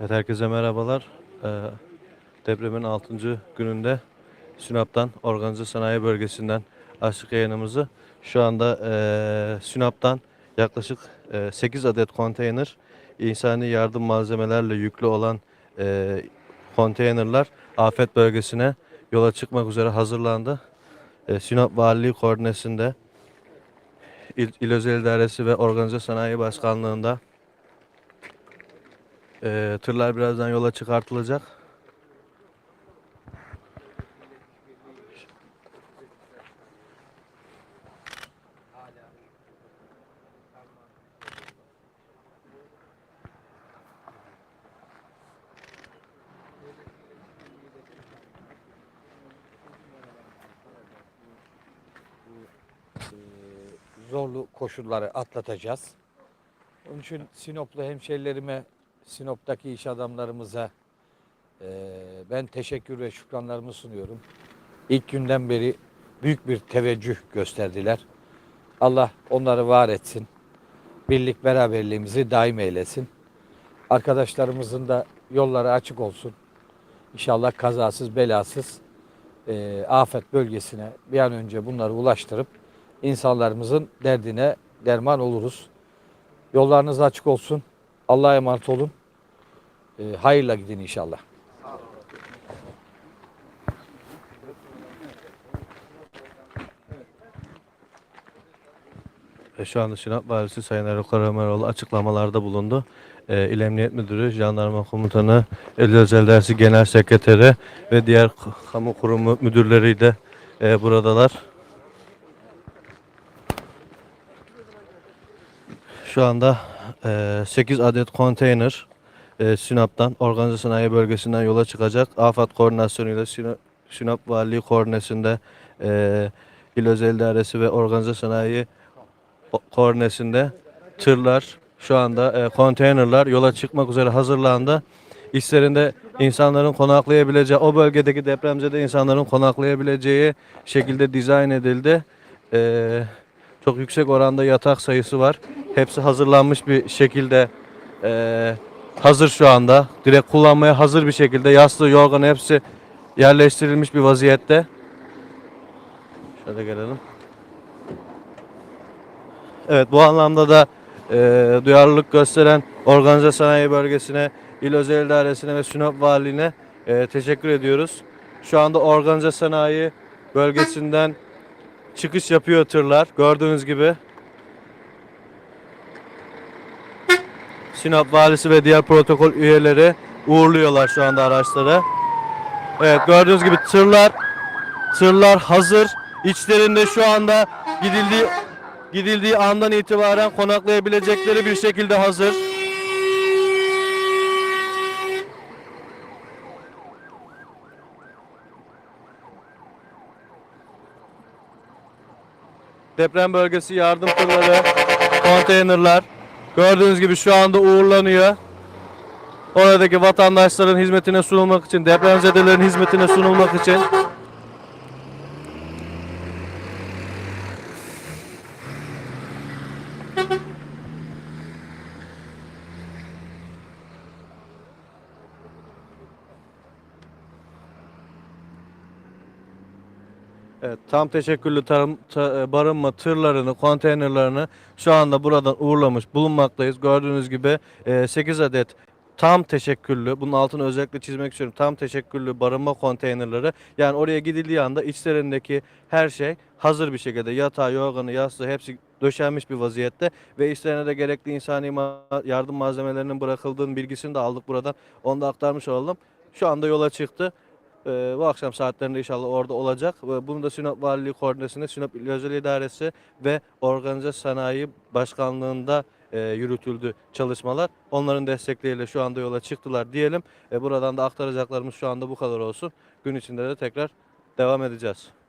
Evet herkese merhabalar. Ee, depremin 6. gününde Sinop'tan Organize Sanayi Bölgesi'nden açtık yayınımızı. Şu anda eee Sinop'tan yaklaşık eee, 8 adet konteyner insani yardım malzemelerle yüklü olan eee konteynerlar afet bölgesine yola çıkmak üzere hazırlandı. Eee, Sinop Valiliği koordinesinde İl, İl Özel İdaresi ve Organize Sanayi Başkanlığı'nda eee, tırlar birazdan yola çıkartılacak. Zorlu koşulları atlatacağız. Onun için Sinoplu hemşerilerime, Sinop'taki iş adamlarımıza eee, ben teşekkür ve şükranlarımı sunuyorum. İlk günden beri büyük bir teveccüh gösterdiler. Allah onları var etsin. Birlik beraberliğimizi daim eylesin. Arkadaşlarımızın da yolları açık olsun. İnşallah kazasız belasız eee, afet bölgesine bir an önce bunları ulaştırıp insanlarımızın derdine derman oluruz. Yollarınız açık olsun. Allah'a emanet olun. Ee, hayırla gidin inşallah. Şu anda Sinop Valisi Sayın Erol Karameroğlu açıklamalarda bulundu. E, İl Emniyet Müdürü, Jandarma Komutanı, İl Özel Dersi Genel Sekreteri ve diğer kamu kurumu müdürleri de e, buradalar. Şu anda e, 8 adet konteyner e, Sinop'tan, Organize Sanayi Bölgesi'nden yola çıkacak. AFAD koordinasyonuyla Sinop, Sinop Valiliği koordinesinde e, İl Özel İdaresi ve Organize Sanayi koordinesinde tırlar, şu anda e, konteynerlar yola çıkmak üzere hazırlandı. İşlerinde insanların konaklayabileceği, o bölgedeki depremzede insanların konaklayabileceği şekilde dizayn edildi. E, çok yüksek oranda yatak sayısı var. Hepsi hazırlanmış bir şekilde e, hazır şu anda. Direkt kullanmaya hazır bir şekilde yastığı, yorganı hepsi yerleştirilmiş bir vaziyette. Şöyle gelelim. Evet bu anlamda da e, duyarlılık gösteren Organize Sanayi Bölgesi'ne, İl Özel İdaresi'ne ve Sinop Valiliğine e, teşekkür ediyoruz. Şu anda Organize Sanayi Bölgesi'nden çıkış yapıyor tırlar. Gördüğünüz gibi. Sinop Valisi ve diğer protokol üyeleri uğurluyorlar şu anda araçları. Evet gördüğünüz gibi tırlar tırlar hazır. İçlerinde şu anda gidildiği gidildiği andan itibaren konaklayabilecekleri bir şekilde hazır. Deprem bölgesi yardım tırları, konteynerler gördüğünüz gibi şu anda uğurlanıyor. Oradaki vatandaşların hizmetine sunulmak için, depremzedelerin hizmetine sunulmak için Evet, tam teşekküllü tarım, ta- e, barınma tırlarını, konteynerlarını şu anda buradan uğurlamış bulunmaktayız. Gördüğünüz gibi e, 8 adet tam teşekküllü, bunun altını özellikle çizmek istiyorum. Tam teşekküllü barınma konteynerleri. Yani oraya gidildiği anda içlerindeki her şey hazır bir şekilde yatağı, yorganı, yastığı hepsi döşenmiş bir vaziyette ve işlerine de gerekli insani ma- yardım malzemelerinin bırakıldığının bilgisini de aldık buradan. Onu da aktarmış olalım. Şu anda yola çıktı. E, bu akşam saatlerinde inşallah orada olacak. Bunu da Sinop Valiliği koordinesinde Sinop İl Özel İdaresi ve Organize Sanayi Başkanlığı'nda e, yürütüldü çalışmalar. Onların destekleriyle şu anda yola çıktılar diyelim. E, buradan da aktaracaklarımız şu anda bu kadar olsun. Gün içinde de tekrar devam edeceğiz.